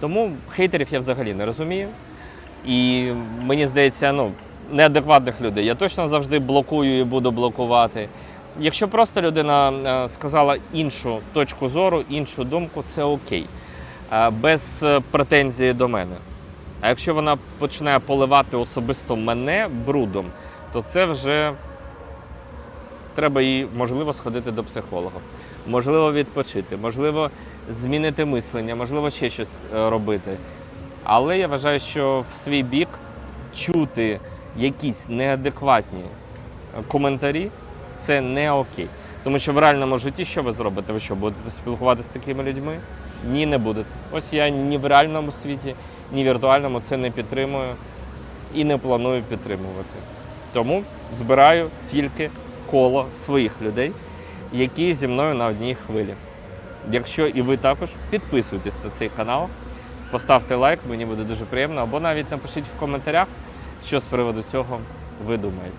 Тому хейтерів я взагалі не розумію. І мені здається, ну, неадекватних людей я точно завжди блокую і буду блокувати. Якщо просто людина е, сказала іншу точку зору, іншу думку, це окей. Е, Без е, претензії до мене. А якщо вона починає поливати особисто мене брудом, то це вже треба їй, можливо, сходити до психолога, можливо, відпочити, можливо, змінити мислення, можливо, ще щось е, робити. Але я вважаю, що в свій бік чути якісь неадекватні е, коментарі це не окей. Тому що в реальному житті що ви зробите? Ви що, будете спілкуватися з такими людьми? Ні, не будете. Ось я ні в реальному світі, ні в віртуальному це не підтримую і не планую підтримувати. Тому збираю тільки коло своїх людей, які зі мною на одній хвилі. Якщо і ви також підписуйтесь на цей канал, поставте лайк, мені буде дуже приємно, або навіть напишіть в коментарях, що з приводу цього ви думаєте.